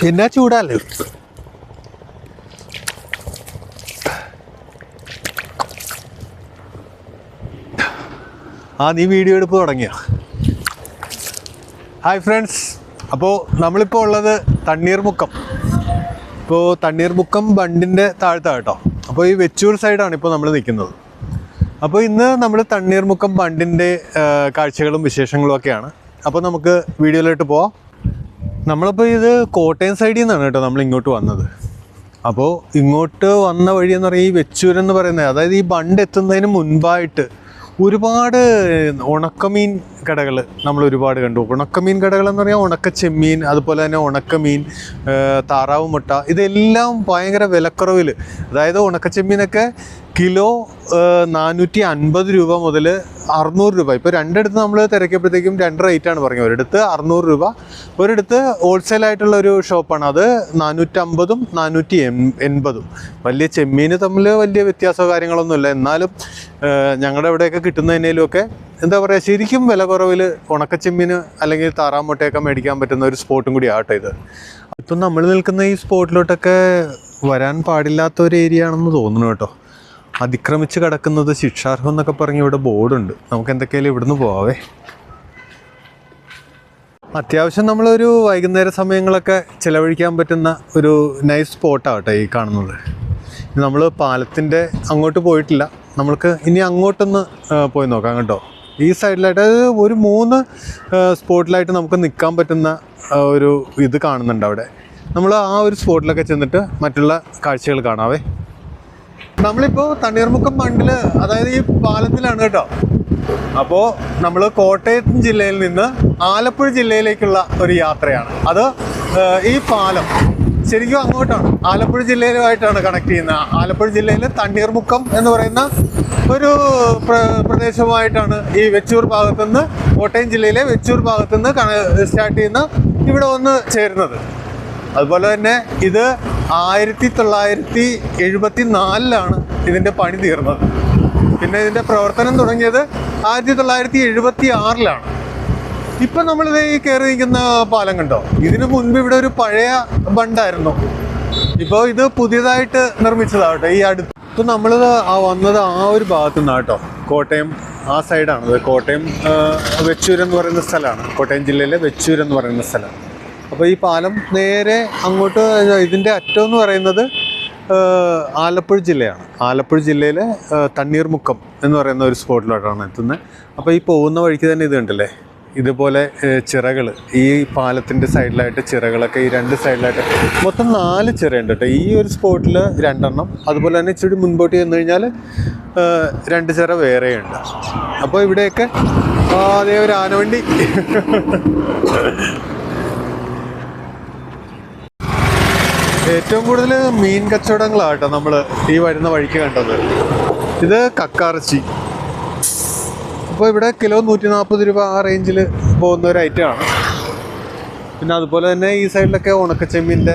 പിന്നെ ചൂടല്ലേ ആ നീ വീഡിയോ എടുപ്പ് തുടങ്ങിയ? ഹായ് ഫ്രണ്ട്സ് അപ്പോൾ നമ്മളിപ്പോൾ ഉള്ളത് തണ്ണീർമുക്കം ഇപ്പോൾ തണ്ണീർമുക്കം ബണ്ടിന്റെ താഴത്താണ് കേട്ടോ. അപ്പോൾ ഈ വെച്ചൂർ സൈഡാണ് ഇപ്പോൾ നമ്മൾ നിൽക്കുന്നത് അപ്പോൾ ഇന്ന് നമ്മൾ തണ്ണീർമുക്കം ബണ്ടിന്റെ കാഴ്ചകളും വിശേഷങ്ങളും ഒക്കെയാണ്. അപ്പോൾ നമുക്ക് വീഡിയോയിലോട്ട് പോവാം. നമ്മളിപ്പോൾ ഇത് കോട്ടയം സൈഡിൽ നിന്നാണ് കേട്ടോ നമ്മൾ ഇങ്ങോട്ട് വന്നത്. അപ്പോൾ ഇങ്ങോട്ട് വന്ന വഴി എന്ന് പറയുന്നത് ഈ വെച്ചൂരെന്ന് പറയുന്നത് അതായത് ഈ ബണ്ട് എത്തുന്നതിന് മുൻപായിട്ട് ഒരുപാട് ഉണക്കമീൻ കടകൾ നമ്മൾ ഒരുപാട് കണ്ടു. ഉണക്കമീൻ കടകൾ എന്ന് പറഞ്ഞാൽ ഉണക്ക ചെമ്മീൻ അതുപോലെ തന്നെ ഉണക്കമീൻ താറാവ് മുട്ട ഇതെല്ലാം ഭയങ്കര വിലക്കുറവിൽ അതായത് ഉണക്ക ചെമ്മീനൊക്കെ കിലോ നാനൂറ്റി അൻപത് രൂപ മുതൽ അറുന്നൂറ് രൂപ. ഇപ്പോൾ രണ്ടിടത്ത് നമ്മൾ തിരക്കിയപ്പോഴത്തേക്കും രണ്ട് റേറ്റാണ് പറഞ്ഞത്. ഒരിടത്ത് അറുന്നൂറ് രൂപ ഒരിടത്ത് ഹോൾസെയിൽ ആയിട്ടുള്ള ഒരു ഷോപ്പാണ് അത് നാനൂറ്റമ്പതും നാനൂറ്റി എൺ എൺപതും വലിയ ചെമ്മീൻ തമ്മിൽ വലിയ വ്യത്യാസമോ കാര്യങ്ങളൊന്നുമില്ല എന്നാലും ഞങ്ങളുടെ ഇവിടെയൊക്കെ കിട്ടുന്നതിനേലുമൊക്കെ എന്താ പറയുക ശരിക്കും വില കുറവിൽ ഉണക്കച്ചെമ്മീൻ അല്ലെങ്കിൽ താറാമുട്ടയൊക്കെ മേടിക്കാൻ പറ്റുന്ന ഒരു സ്പോട്ടും കൂടി ആട്ടെ ഇത്. ഇപ്പം നമ്മൾ നിൽക്കുന്ന ഈ സ്പോട്ടിലോട്ടൊക്കെ വരാൻ പാടില്ലാത്ത ഒരു ഏരിയ ആണെന്ന് തോന്നുന്നു കേട്ടോ. അതിക്രമിച്ച് കിടക്കുന്നത് ശിക്ഷാർഹം എന്നൊക്കെ പറഞ്ഞ് ഇവിടെ ബോർഡുണ്ട്. നമുക്ക് എന്തൊക്കെയാലും ഇവിടുന്ന് പോവാവേ. അത്യാവശ്യം നമ്മളൊരു വൈകുന്നേര സമയങ്ങളൊക്കെ ചിലവഴിക്കാൻ പറ്റുന്ന ഒരു നൈസ് സ്പോട്ടാവട്ടെ ഈ കാണുന്നത്. നമ്മൾ പാലത്തിന്റെ അങ്ങോട്ട് പോയിട്ടില്ല. നമ്മൾക്ക് ഇനി അങ്ങോട്ടൊന്ന് പോയി നോക്കാം കേട്ടോ. ഈ സൈഡിലായിട്ട് അതായത് ഒരു മൂന്ന് സ്പോട്ടിലായിട്ട് നമുക്ക് നിൽക്കാൻ പറ്റുന്ന ഒരു ഇത് കാണുന്നുണ്ട് അവിടെ. നമ്മൾ ആ ഒരു സ്പോട്ടിലൊക്കെ ചെന്നിട്ട് മറ്റുള്ള കാഴ്ചകൾ കാണാവേ. നമ്മളിപ്പോൾ തണ്ണീർമുക്കം മണ്ടിൽ അതായത് ഈ പാലത്തിലാണ് കേട്ടോ. അപ്പോൾ നമ്മൾ കോട്ടയം ജില്ലയിൽ നിന്ന് ആലപ്പുഴ ജില്ലയിലേക്കുള്ള ഒരു യാത്രയാണ്. അത് ഈ പാലം ശരിക്കും അങ്ങോട്ടാണ്. ആലപ്പുഴ ജില്ലയിലുമായിട്ടാണ് കണക്ട് ചെയ്യുന്നത് ആലപ്പുഴ ജില്ലയിൽ തണ്ണീർമുക്കം എന്ന് പറയുന്ന ഒരു പ്ര- പ്രദേശമായിട്ടാണ് ഈ വെച്ചൂർ ഭാഗത്തുനിന്ന് കോട്ടയം ജില്ലയിലെ വെച്ചൂർ ഭാഗത്തുനിന്ന് സ്റ്റാർട്ട് ചെയ്യുന്ന ഇവിടെ ഒന്ന് ചേരുന്നത്. അതുപോലെ തന്നെ ഇത് ആയിരത്തി തൊള്ളായിരത്തി എഴുപത്തി നാലിലാണ് ഇതിന്റെ പണി തീർന്നത്. പിന്നെ ഇതിന്റെ പ്രവർത്തനം തുടങ്ങിയത് ആയിരത്തി തൊള്ളായിരത്തി എഴുപത്തി ആറിലാണ് ഇപ്പം നമ്മളിത് ഈ കയറി നിൽക്കുന്ന പാലം കണ്ടോ? ഇതിനു മുൻപ് ഇവിടെ ഒരു പഴയ ബണ്ടായിരുന്നു. ഇപ്പോൾ ഇത് പുതിയതായിട്ട് നിർമ്മിച്ചതാവട്ടെ ഈ അടുത്ത്. ഇപ്പം നമ്മളിത് ആ വന്നത് ആ ഒരു ഭാഗത്തു നിന്നാണ് കേട്ടോ. കോട്ടയം ആ സൈഡാണത് കോട്ടയം വെച്ചൂർ എന്ന് പറയുന്ന സ്ഥലമാണ്. കോട്ടയം ജില്ലയിലെ വെച്ചൂർ എന്ന് പറയുന്ന സ്ഥലം. അപ്പോൾ ഈ പാലം നേരെ അങ്ങോട്ട് ഇതിന്റെ അറ്റം എന്ന് പറയുന്നത് ആലപ്പുഴ ജില്ലയാണ്. ആലപ്പുഴ ജില്ലയിലെ തണ്ണീർമുക്കം എന്ന് പറയുന്ന ഒരു സ്പോട്ടിലോട്ടാണ് എത്തുന്നത്. അപ്പോൾ ഈ പോകുന്ന വഴിക്ക് തന്നെ ഇത് കണ്ടില്ലേ? ഇതുപോലെ ചിറകൾ ഈ പാലത്തിന്റെ സൈഡിലായിട്ട് ചിറകളൊക്കെ ഈ രണ്ട് സൈഡിലായിട്ട് മൊത്തം നാല് ചിറയുണ്ട് കേട്ടോ. ഈ ഒരു സ്പോട്ടിൽ രണ്ടെണ്ണം. അതുപോലെ തന്നെ ഇച്ചിരി മുൻപോട്ട് ചെന്ന് കഴിഞ്ഞാൽ രണ്ട് ചിറ വേറെയുണ്ട്. അപ്പോൾ ഇവിടെയൊക്കെ അതേ ഒരു ആനവണ്ടി. ഏറ്റവും കൂടുതൽ മീൻ കച്ചവടങ്ങളാട്ടോ നമ്മൾ ഈ വരുന്ന വഴിക്ക് കണ്ടത്. ഇത് കക്കാറച്ചി. അപ്പോൾ ഇവിടെ കിലോ നൂറ്റി നാൽപ്പത് രൂപ ആ റേഞ്ചിൽ പോകുന്ന ഒരു ഐറ്റമാണ് പിന്നെ അതുപോലെ തന്നെ ഈ സൈഡിലൊക്കെ ഉണക്കച്ചെമ്മീന്റെ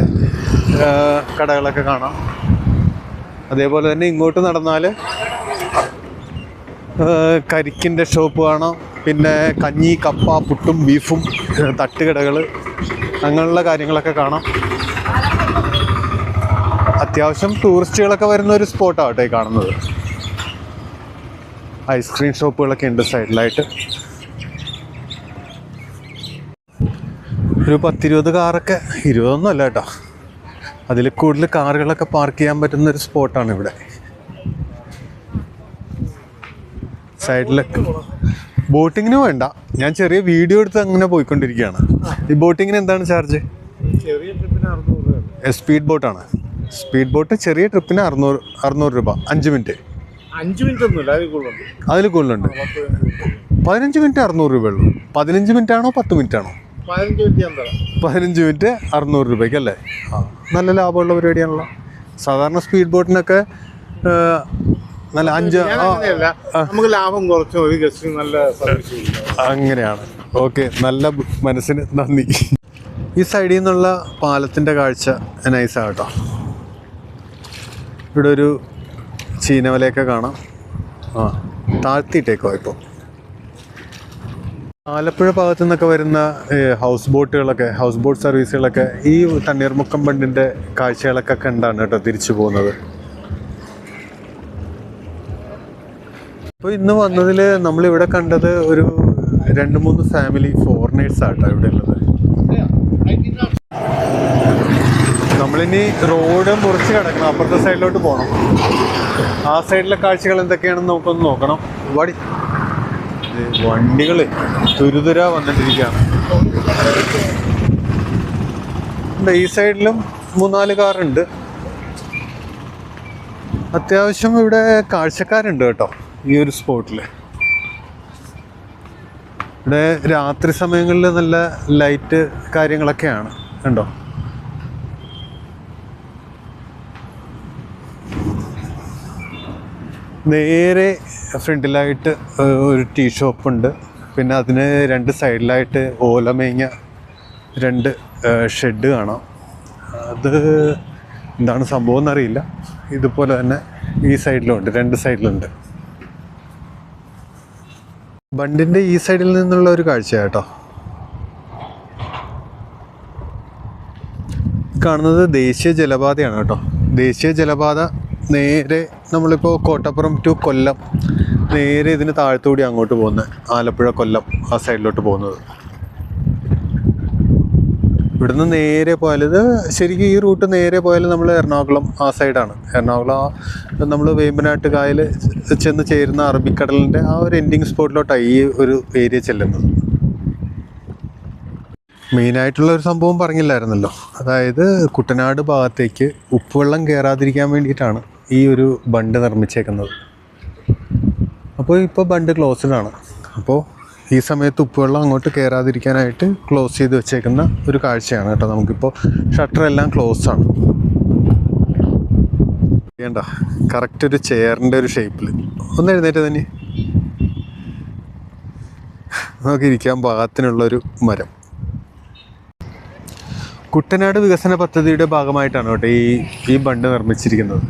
കടകളൊക്കെ കാണാം. അതേപോലെ തന്നെ ഇങ്ങോട്ട് നടന്നാൽ കരിക്കിന്റെ ഷോപ്പ് കാണാം. പിന്നെ കഞ്ഞി കപ്പ പുട്ടും ബീഫും തട്ടുകടകൾ അങ്ങനെയുള്ള കാര്യങ്ങളൊക്കെ കാണാം. അത്യാവശ്യം ടൂറിസ്റ്റുകളൊക്കെ വരുന്ന ഒരു സ്പോട്ടാണ് ഈ കാണുന്നത്. ഐസ്ക്രീം ഷോപ്പുകളൊക്കെ ഉണ്ട് സൈഡിലായിട്ട് ഒരു പത്തിരുപത് കാറൊക്കെ ഇരുപതൊന്നും അല്ല കേട്ടോ. അതിൽ കൂടുതൽ കാറുകളൊക്കെ പാർക്ക് ചെയ്യാൻ പറ്റുന്ന ഒരു സ്പോട്ടാണ് ഇവിടെ. സൈഡിലൊക്കെ ബോട്ടിങ്ങിന് വേണ്ട. ഞാൻ ചെറിയ വീഡിയോ എടുത്ത് അങ്ങനെ പോയിക്കൊണ്ടിരിക്കുകയാണ്. ഈ ബോട്ടിങ്ങിന് എന്താണ് ചാർജ് സ്പീഡ് ബോട്ടാണ് സ്പീഡ് ബോട്ട് ചെറിയ ട്രിപ്പിന് അറുന്നൂറ് അറുന്നൂറ് രൂപ. അഞ്ച് മിനിറ്റ്. അഞ്ച് മിനിറ്റ് ഒന്നുമില്ല അതിൽ കൂടുതലുണ്ട്. പതിനഞ്ച് മിനിറ്റ് അറുന്നൂറ് രൂപ ഉള്ളൂ. പതിനഞ്ച് മിനിറ്റ് ആണോ പത്ത് മിനിറ്റ് ആണോ പതിനഞ്ച് മിനിറ്റ് അറുന്നൂറ് രൂപയ്ക്ക് അല്ലേ? ആ നല്ല ലാഭമുള്ള പരിപാടിയാണല്ലോ. സാധാരണ സ്പീഡ് ബോട്ടിനൊക്കെ നല്ല അഞ്ച് നമുക്ക് ലാഭം കുറച്ച് ഒരു ഗസ്റ്റിന് നല്ല അങ്ങനെയാണ്. ഓക്കെ നല്ല മനസ്സിന് നന്ദി. ഈ സൈഡിൽ നിന്നുള്ള പാലത്തിന്റെ കാഴ്ച നൈസാണ് കേട്ടോ. ഇവിടെ ഒരു ചീനവലയൊക്കെ കാണാം. ആ താഴ്ത്തിയിട്ടേക്കോ ഇപ്പോൾ ആലപ്പുഴ ഭാഗത്തു നിന്നൊക്കെ വരുന്ന ഹൗസ് ബോട്ടുകളൊക്കെ ഹൗസ് ബോട്ട് സർവീസുകളൊക്കെ ഈ തണ്ണീർമുക്കം ബണ്ടിന്റെ കാഴ്ചകളൊക്കെ കണ്ടാണ് കേട്ടോ തിരിച്ചു പോകുന്നത്. അപ്പോൾ ഇന്ന് വന്നതിൽ നമ്മളിവിടെ കണ്ടത് ഒരു രണ്ട് മൂന്ന് ഫാമിലി ഫോറിനേഴ്സ് ആട്ടോ ഇവിടെ ഉള്ളത്. നമ്മളിനി റോഡ് മുറിച്ച് കിടക്കണം. അപ്പുറത്തെ സൈഡിലോട്ട് പോകണം ആ സൈഡിലെ കാഴ്ചകൾ എന്തൊക്കെയാണെന്ന് നമുക്കൊന്ന് നോക്കണം. വടി. വണ്ടികൾ തുരുതുര വന്നിട്ടിരിക്കുകയാണ്. ഈ സൈഡിലും മൂന്നാൽ കാറുണ്ട്. അത്യാവശ്യം ഇവിടെ കാഴ്ചക്കാരുണ്ട് കേട്ടോ ഈ ഒരു സ്പോട്ടിൽ ഇവിടെ രാത്രി സമയങ്ങളിൽ നല്ല ലൈറ്റ് കാര്യങ്ങളൊക്കെയാണ് കണ്ടോ? നേരെ ഫ്രണ്ടിലായിട്ട് ഒരു ടീ ഷോപ്പ് ഉണ്ട് പിന്നെ അതിന് രണ്ട് സൈഡിലായിട്ട് ഓലമേഞ്ഞ രണ്ട് ഷെഡ് കാണാം. അത് എന്താണ് സംഭവം എന്നറിയില്ല. ഇതുപോലെ തന്നെ ഈ സൈഡിലുണ്ട് രണ്ട് സൈഡിലുണ്ട്. ബണ്ടിന്റെ ഈ സൈഡിൽ നിന്നുള്ള ഒരു കാഴ്ച കേട്ടോ. കാണുന്നത് ദേശീയ ജലപാതയാണ് കേട്ടോ. ദേശീയ ജലപാത നേരെ നമ്മളിപ്പോൾ കോട്ടപ്പുറം ടു കൊല്ലം. നേരെ ഇതിന് താഴത്തുകൂടി അങ്ങോട്ട് പോകുന്നത് ആലപ്പുഴ കൊല്ലം ആ സൈഡിലോട്ട് പോകുന്നത്. ഇവിടുന്ന് നേരെ പോയാൽ ഇത് ശരിക്കും ഈ റൂട്ട് നേരെ പോയാൽ നമ്മൾ എറണാകുളം ആ സൈഡാണ് എറണാകുളം നമ്മൾ വേമ്പനാട്ട് കായൽ ചെന്ന് ചേരുന്ന അറബിക്കടലിന്റെ ആ ഒരു എൻഡിങ് സ്പോട്ടിലോട്ടാണ് ഈ ഒരു ഏരിയ ചെല്ലുന്നത്. മെയിനായിട്ടുള്ള ഒരു സംഭവം പറഞ്ഞില്ലായിരുന്നല്ലോ. അതായത് കുട്ടനാട് ഭാഗത്തേക്ക് ഉപ്പുവെള്ളം കയറാതിരിക്കാൻ വേണ്ടിയിട്ടാണ് ഈ ഒരു ബണ്ട് നിർമ്മിച്ചേക്കുന്നത്. അപ്പോൾ ഇപ്പോൾ ബണ്ട് ക്ലോസ്ഡ് ആണ്. അപ്പോൾ ഈ സമയത്ത് ഉപ്പുവെള്ളം അങ്ങോട്ട് കയറാതിരിക്കാനായിട്ട് ക്ലോസ് ചെയ്ത് വെച്ചേക്കുന്ന ഒരു കാഴ്ചയാണ് കേട്ടോ നമുക്കിപ്പോൾ ഷട്ടർ എല്ലാം ക്ലോസ് ആണ്. വേണ്ട കറക്റ്റ് ഒരു ചെയറിന്റെ ഒരു ഷേപ്പിൽ ഒന്ന് എഴുന്നേറ്റ് തന്നെ. നമുക്ക് ഇരിക്കാൻ പാകത്തിനുള്ളൊരു മരം. കുട്ടനാട് വികസന പദ്ധതിയുടെ ഭാഗമായിട്ടാണ് കേട്ടോ ഈ ഈ ബണ്ട് നിർമ്മിച്ചിരിക്കുന്നത്.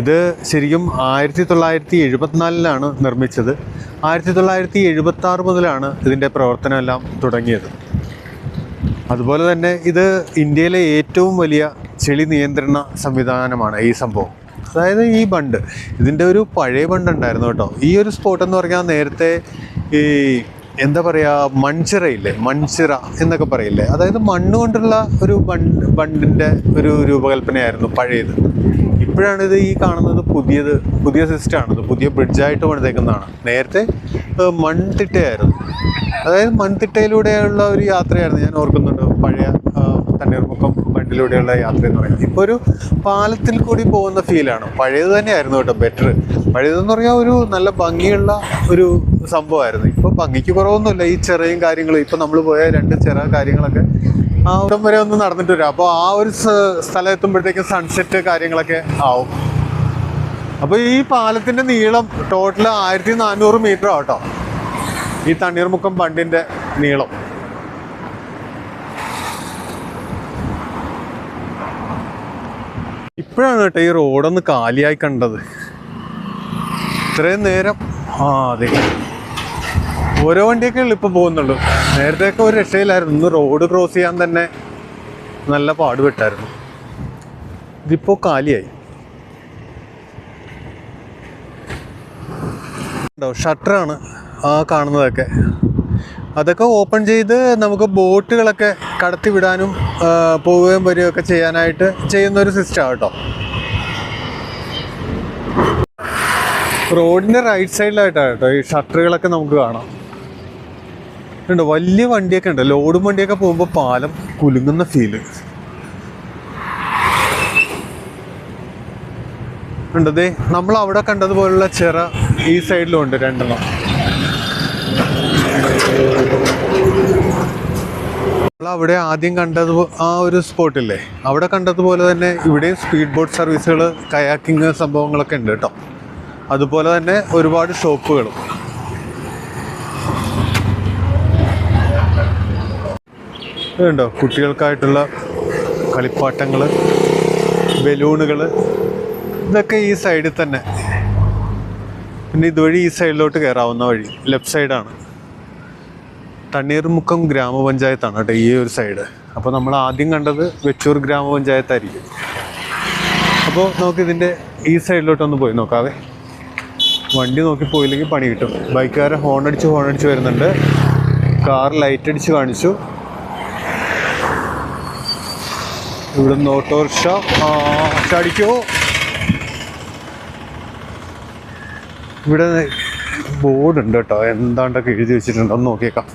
ഇത് ശരിക്കും ആയിരത്തി തൊള്ളായിരത്തി എഴുപത്തിനാലിലാണ് നിർമ്മിച്ചത്. ആയിരത്തി തൊള്ളായിരത്തി എഴുപത്തി ആറ് മുതലാണ് ഇതിന്റെ പ്രവർത്തനമെല്ലാം തുടങ്ങിയത്. അതുപോലെ തന്നെ ഇത് ഇന്ത്യയിലെ ഏറ്റവും വലിയ ചെളി നിയന്ത്രണ സംവിധാനമാണ് ഈ സംഭവം. അതായത് ഈ ബണ്ട് ഇതിന്റെ ഒരു പഴയ ബണ്ട് ഉണ്ടായിരുന്നു കേട്ടോ. ഈ ഒരു സ്പോട്ട് എന്ന് പറഞ്ഞാൽ നേരത്തെ ഈ എന്താ പറയുക മൺചിറയില്ലേ മൺചിറ എന്നൊക്കെ പറയില്ലേ? അതായത് മണ്ണ് കൊണ്ടുള്ള ഒരു ബണ്ട് ബണ്ടിന്റെ ഒരു രൂപകൽപ്പനയായിരുന്നു പഴയത്. ഇപ്പോഴാണ് ഇത് ഈ കാണുന്നത് പുതിയത് പുതിയ സിസ്റ്റമാണിത് പുതിയ ബ്രിഡ്ജായിട്ട് പണിതേക്കുന്നതാണ്. നേരത്തെ മൺതിട്ടയായിരുന്നു. അതായത് മൺതിട്ടയിലൂടെയുള്ള ഒരു യാത്രയായിരുന്നു. ഞാൻ ഓർക്കുന്നുണ്ട് പഴയ തണ്ണീർമുക്കം ബണ്ടിലൂടെയുള്ള യാത്ര എന്ന് പറയുന്നത്. ഇപ്പോൾ ഒരു പാലത്തിൽ കൂടി പോകുന്ന ഫീലാണ് പഴയത് തന്നെയായിരുന്നു കേട്ടോ ബെറ്റർ പഴയതെന്ന് പറഞ്ഞാൽ ഒരു നല്ല ഭംഗിയുള്ള ഒരു സംഭവമായിരുന്നു. ഇപ്പോൾ ഭംഗിക്ക് കുറവൊന്നുമില്ല. ഈ ചെറിയ കാര്യങ്ങൾ ഇപ്പോൾ നമ്മൾ പോയ രണ്ട് ചെറിയ കാര്യങ്ങളൊക്കെ ആ അവിടം വരെ ഒന്ന് നടന്നിട്ട് വരാം അപ്പോൾ ആ ഒരു സ്ഥലം എത്തുമ്പോഴത്തേക്കും സൺസെറ്റ് കാര്യങ്ങളൊക്കെ ആവും. അപ്പോൾ ഈ പാലത്തിന്റെ നീളം ടോട്ടൽ ആയിരത്തി നാനൂറ് മീറ്റർ ആട്ടോ ഈ തണ്ണീർമുക്കം ബണ്ടിന്റെ നീളം. ഇപ്പോഴാണ് കേട്ടോ ഈ റോഡൊന്ന് കാലിയായി കണ്ടത്. ഇത്രയും നേരം ആ അതെ. ഓരോ വണ്ടിയൊക്കെ ഇപ്പോൾ പോകുന്നുള്ളൂ. നേരത്തെയൊക്കെ ഒരു രക്ഷയിലായിരുന്നു ഇന്ന് റോഡ് ക്രോസ് ചെയ്യാൻ തന്നെ നല്ല പാടുപെട്ടായിരുന്നു. ഇതിപ്പോൾ കാലിയായി. ഷട്ടറാണ് ആ കാണുന്നതൊക്കെ. അതൊക്കെ ഓപ്പൺ ചെയ്ത് നമുക്ക് ബോട്ടുകളൊക്കെ കടത്തി വിടാനും ആ, പോവുകയും വരികയൊക്കെ ചെയ്യാനായിട്ട് ചെയ്യുന്ന ഒരു സിസ്റ്റം കേട്ടോ. റോഡിന്റെ റൈറ്റ് സൈഡിലായിട്ടാണ് കേട്ടോ ഈ ഷട്ടറുകളൊക്കെ നമുക്ക് കാണാം. ഉണ്ട് വലിയ വണ്ടിയൊക്കെ ഉണ്ട് ലോഡും വണ്ടിയൊക്കെ പോകുമ്പോൾ പാലം കുലുങ്ങുന്ന ഫീൽ ദേ നമ്മൾ അവിടെ കണ്ടതുപോലുള്ള ചിറ ഈ സൈഡിലും ഉണ്ട് രണ്ടെണ്ണം. അവിടെ ആദ്യം കണ്ടത് ആ ഒരു സ്പോട്ടില്ലേ അവിടെ കണ്ടതുപോലെ തന്നെ ഇവിടെയും സ്പീഡ് ബോട്ട് സർവീസുകൾ കയാക്കിങ് സംഭവങ്ങളൊക്കെ ഉണ്ട് കേട്ടോ. അതുപോലെ തന്നെ ഒരുപാട് ഷോപ്പുകളും ഇതുണ്ടോ? കുട്ടികൾക്കായിട്ടുള്ള കളിപ്പാട്ടങ്ങൾ ബലൂണുകൾ. ഇതൊക്കെ ഈ സൈഡിൽ തന്നെ. പിന്നെ ഇതുവഴി ഈ സൈഡിലോട്ട് കയറാവുന്ന വഴി ലെഫ്റ്റ് സൈഡാണ്. തണ്ണീർമുക്കം ഗ്രാമപഞ്ചായത്താണ് കേട്ടോ ഈ ഒരു സൈഡ്. അപ്പോൾ നമ്മൾ ആദ്യം കണ്ടത് വെച്ചൂർ ഗ്രാമപഞ്ചായത്തായിരിക്കും. അപ്പോൾ നമുക്ക് ഇതിന്റെ ഈ സൈഡിലോട്ടൊന്ന് പോയി നോക്കാവേ. വണ്ടി നോക്കി പോയില്ലെങ്കിൽ പണി കിട്ടും. ബൈക്കുകാരെ ഹോൺ അടിച്ച് ഹോൺ അടിച്ച് വരുന്നുണ്ട്. കാർ ലൈറ്റ് അടിച്ച് കാണിച്ചു. ഇവിടുന്ന് ഓട്ടോറിക്ഷ. ചടിക്കോ. ഇവിടെ ബോർഡ് ഉണ്ട് കേട്ടോ. എന്താണ്ടൊക്കെ എഴുതി വെച്ചിട്ടുണ്ട് ഒന്ന് നോക്കിയേക്കാം.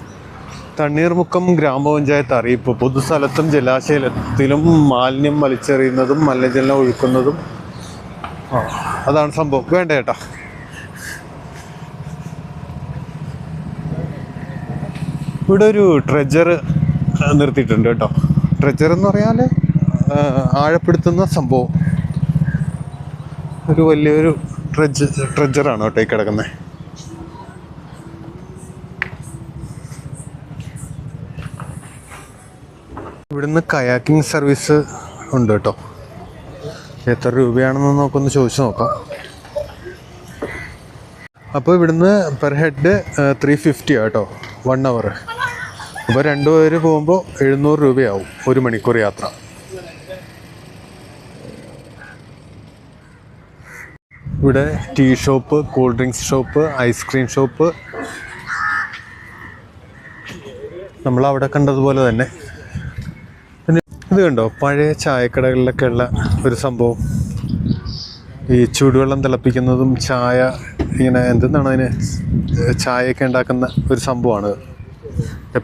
തണ്ണീർമുക്കം ഗ്രാമപഞ്ചായത്ത് അറിയിപ്പ്. പൊതുസ്ഥലത്തും ജലാശയത്തിലും മാലിന്യം വലിച്ചെറിയുന്നതും മലിനജലം ഒഴുക്കുന്നതും. അതാണ് സംഭവം. വേണ്ട ചേട്ടാ. ഇവിടെ ഒരു ട്രെജർ നിർത്തിയിട്ടുണ്ട് കേട്ടോ. ട്രെജർ എന്ന് പറഞ്ഞാൽ ആഴപ്പെടുത്തുന്ന സംഭവം. ഒരു വലിയൊരു ട്രെജ് ട്രെജറാണ് കേട്ടോ കിടക്കുന്നത് ഇവിടുന്ന് കയാക്കിംഗ് സർവീസ് ഉണ്ട് കേട്ടോ. എത്ര രൂപയാണെന്ന് നമുക്കൊന്ന് ചോദിച്ചു നോക്കാം. അപ്പോൾ ഇവിടുന്ന് പെർ ഹെഡ് ത്രീ ഫിഫ്റ്റി കേട്ടോ വൺ അവർ അപ്പോൾ രണ്ടുപേർ പോകുമ്പോൾ എഴുന്നൂറ് രൂപയാവും ഒരു മണിക്കൂർ യാത്ര. ഇവിടെ tea shop cool drinks shop ice cream shop. നമ്മൾ അവിടെ കണ്ടതുപോലെ തന്നെ. പിന്നെ ഇത് കണ്ടോ? പഴയ ചായക്കടകളിലൊക്കെ ഉള്ള ഒരു സംഭവം. ഈ ചൂടുവെള്ളം തിളപ്പിക്കുന്നതും ചായ ഇങ്ങനെ എന്തെന്നാണ് അതിന് ചായയൊക്കെ ഉണ്ടാക്കുന്ന ഒരു സംഭവമാണ്.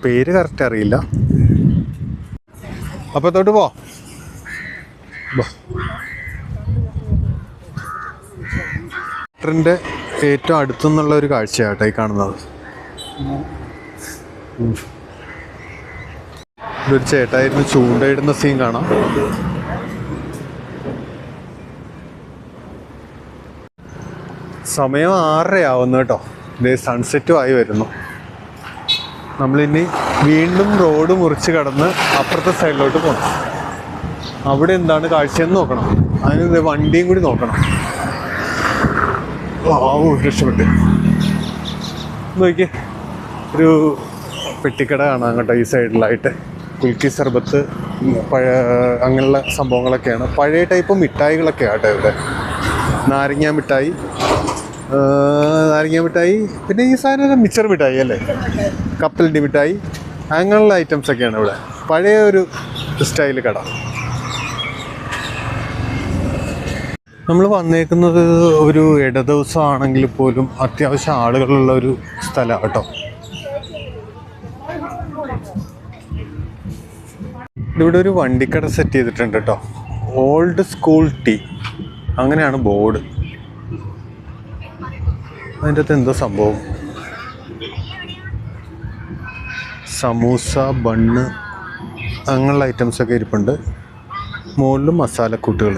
പേര് കറക്റ്റ് അറിയില്ല. അപ്പോൾ തൊട്ട് പോ. ബാ. ിന്റെ ഏറ്റവും അടുത്തുനിന്നുള്ള ഒരു കാഴ്ചയാട്ടോ ഈ കാണുന്നത്. ഇതൊരു ചേട്ടായിരുന്നു ചൂണ്ടയിടുന്ന സീൻ കാണാം. സമയം ആറരയാവുന്നു കേട്ടോ. ഇതേ സൺസെറ്റും ആയി വരുന്നു. നമ്മളിനി വീണ്ടും റോഡ് മുറിച്ച് കടന്ന് അപ്പുറത്തെ സൈഡിലോട്ട് പോകണം അവിടെ എന്താണ് കാഴ്ചയെന്ന് നോക്കണം. അതിന് വണ്ടിയും കൂടി നോക്കണം. രക്ഷപ്പെട്ട്. നോക്കി ഒരു പെട്ടിക്കട കാണാം കേട്ടോ ഈ സൈഡിലായിട്ട്. കുൽക്കി സർബത്ത് പഴ അങ്ങനെയുള്ള സംഭവങ്ങളൊക്കെയാണ്. പഴയ ടൈപ്പ് മിഠായികളൊക്കെ ആട്ടോ ഇവിടെ. നാരങ്ങ മിഠായി നാരങ്ങ മിഠായി പിന്നെ ഈ സാധനം മിച്ചർ മിഠായി അല്ലേ? കപ്പലിന്റെ മിഠായി അങ്ങനെയുള്ള ഐറ്റംസൊക്കെയാണ് ഇവിടെ. പഴയ ഒരു സ്റ്റൈൽ കട. നമ്മൾ വന്നേക്കുന്നത് ഒരു ഇട ദിവസം ആണെങ്കിൽ പോലും അത്യാവശ്യം ആളുകളുള്ള ഒരു സ്ഥലമാണ് കേട്ടോ. ഇവിടെ ഒരു വണ്ടിക്കട സെറ്റ് ചെയ്തിട്ടുണ്ട് കേട്ടോ. ഓൾഡ് സ്കൂൾ ടീ അങ്ങനെയാണ് ബോർഡ് അതിന്റെ അകത്ത് എന്തോ സംഭവം? സമൂസ ബണ്ണ് അങ്ങനെയുള്ള ഐറ്റംസൊക്കെ ഇരിപ്പുണ്ട്. മുകളിലും മസാലക്കൂട്ടുകൾ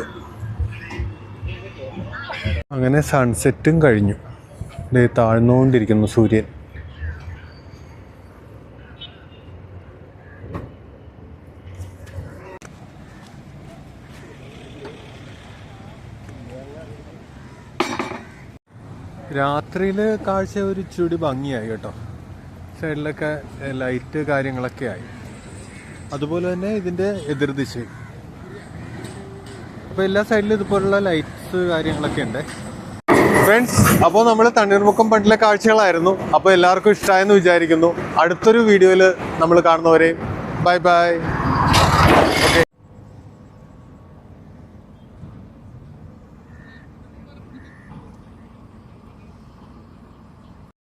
അങ്ങനെ സൺസെറ്റും കഴിഞ്ഞു. ദേ താഴ്ന്നുകൊണ്ടിരിക്കുന്നു സൂര്യൻ. രാത്രിയിൽ കാഴ്ച ഒരു ചുടി ഭംഗിയായി കേട്ടോ. സൈഡിലൊക്കെ ലൈറ്റ് കാര്യങ്ങളൊക്കെ ആയി. അതുപോലെ തന്നെ ഇതിന്റെ എതിർദിശയും. അപ്പോൾ എല്ലാ സൈഡിലും ഇതുപോലുള്ള ലൈറ്റ്സ് കാര്യങ്ങളൊക്കെ ഉണ്ട്. ഫ്രണ്ട്സ് അപ്പോൾ നമ്മൾ തണ്ണീർമുക്കം പണ്ടിലെ കാഴ്ചകളായിരുന്നു. അപ്പോൾ എല്ലാവർക്കും ഇഷ്ടമായെന്ന് വിചാരിക്കുന്നു. അടുത്തൊരു വീഡിയോയിൽ നമ്മൾ കാണുന്നവരെയും ബൈ ബൈ